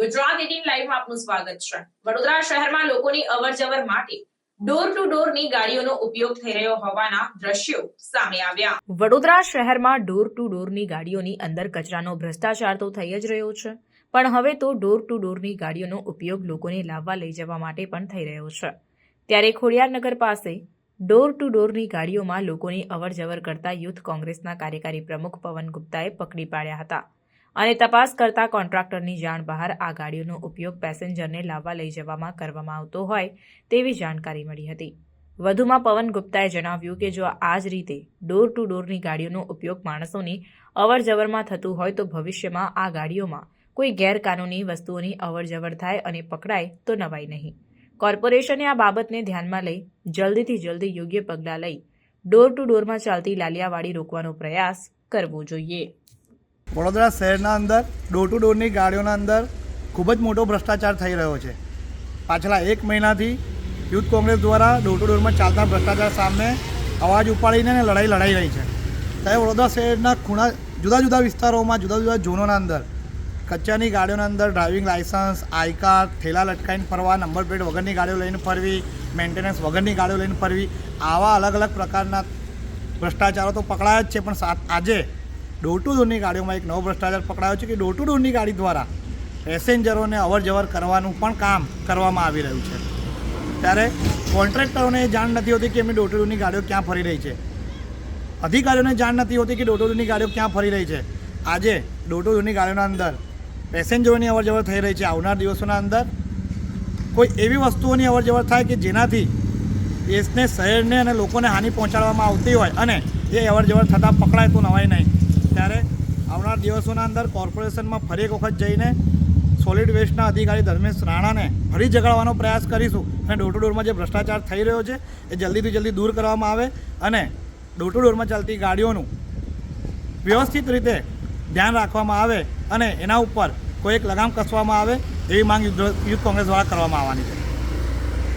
Gujarat eighteen લાઈવમાં આપનું સ્વાગત છે. વડોદરા શહેરમાં લોકોની અવરજવર માટે ડોર ટુ ડોરની ગાડીઓનો ઉપયોગ થઈ રહ્યો હોવાના દ્રશ્યો સામે આવ્યા. વડોદરા શહેરમાં ડોર ટુ ડોરની ગાડીઓની અંદર કચરાનો ભ્રષ્ટાચાર તો થઈ જ રહ્યો છે, પણ હવે તો ડોર ટુ ડોરની ગાડીઓનો ઉપયોગ લોકોને લાવવા લઈ જવા માટે પણ થઈ રહ્યો છે. ત્યારે ખોડિયારનગર પાસે ડોર ટુ ડોરની ગાડીઓમાં લોકોની અવરજવર કરતા યુથ કોંગ્રેસના કાર્યકારી પ્રમુખ પવન ગુપ્તાએ પકડી પાડ્યા હતા. અને તપાસ કરતા કોન્ટ્રાક્ટરની જાણ બહાર આ ગાડીઓનો ઉપયોગ પેસેન્જરને લાવવા લઈ જવામાં કરવામાં આવતો હોય તેવી જાણકારી મળી હતી. વધુમાં પવન ગુપ્તાએ જણાવ્યું કે જો આ જ રીતે ડોર ટુ ડોરની ગાડીઓનો ઉપયોગ માણસોની અવરજવરમાં થતું હોય તો ભવિષ્યમાં આ ગાડીઓમાં કોઈ ગેરકાનૂની વસ્તુઓની અવરજવર થાય અને પકડાય તો નવાય નહીં. કોર્પોરેશને આ બાબતને ધ્યાનમાં લઈ જલ્દીથી જલ્દી યોગ્ય પગલાં લઈ ડોર ટુ ડોરમાં ચાલતી લાલિયાવાડી રોકવાનો પ્રયાસ કરવો જોઈએ. વડોદરા શહેરના અંદર ડોર ટુ ડોરની ગાડીઓના અંદર ખૂબ જ મોટો ભ્રષ્ટાચાર થઈ રહ્યો છે. પાછલા એક મહિનાથી યુથ કોંગ્રેસ દ્વારા ડોર ટુ ડોરમાં ચાલતા ભ્રષ્ટાચાર સામે અવાજ ઉપાડીને લડાઈ લડાઈ રહી છે. ત્યારે વડોદરા શહેરના ખૂણા જુદા જુદા વિસ્તારોમાં, જુદા જુદા ઝોનોના અંદર, કચ્ચાની ગાડીઓના અંદર ડ્રાઇવિંગ લાઇસન્સ આઈ કાર્ડ થેલા લટકાઈને ફરવા નંબર પ્લેટ વગરની ગાડીઓ લઈને ફરવી મેન્ટેનન્સ વગરની ગાડીઓ લઈને ફરવી, આવા અલગ અલગ પ્રકારના ભ્રષ્ટાચારો તો પકડાયા જ છે, પણ આજે ડોર ટુ ડોરની ગાડીઓમાં એક નવો ભ્રષ્ટાચાર પકડાયો છે કે ડોર ટુ ડોરની ગાડી દ્વારા પેસેન્જરોને અવર જવર કરવાનું પણ કામ કરવામાં આવી રહ્યું છે. ત્યારે કોન્ટ્રાક્ટરોને જાણ નથી હોતી કે એમની ડોર ટુ ડોરની ગાડીઓ ક્યાં ફરી રહી છે. અધિકારીઓને જાણ નથી હોતી કે ડોર ટુ ડોરની ગાડીઓ ક્યાં ફરી રહી છે. આજે ડોર ટુ ડોરની ગાડીઓના અંદર પેસેન્જરોની અવર જવર થઈ રહી છે આવનાર દિવસોના અંદર. કોઈ એવી વસ્તુઓની અવર જવર થાય કે જેનાથી દેશને, શહેરને અને લોકોને હાનિ પહોંચાડવામાં આવતી હોય અને એ અવર જવર થતાં પકડાય તો નવાય નહીં. ત્યારે આવનાર દિવસોના અંદર કોર્પોરેશનમાં ફરી એક વખત જઈને સોલિડ વેસ્ટના અધિકારી ધર્મેશ રાણાને ફરી જગાડવાનો પ્રયાસ કરીશું. અને ડોર ટુ ડોરમાં જે ભ્રષ્ટાચાર થઈ રહ્યો છે, એ જલ્દીથી જલ્દી દૂર કરવામાં આવે અને ડોર ટુ ડોરમાં ચાલતી ગાડીઓનું વ્યવસ્થિત રીતે ધ્યાન રાખવામાં આવે અને એના ઉપર કોઈ એક લગામ કસવામાં આવે એવી માંગ યુદ્ધ કોંગ્રેસ દ્વારા કરવામાં આવવાની છે.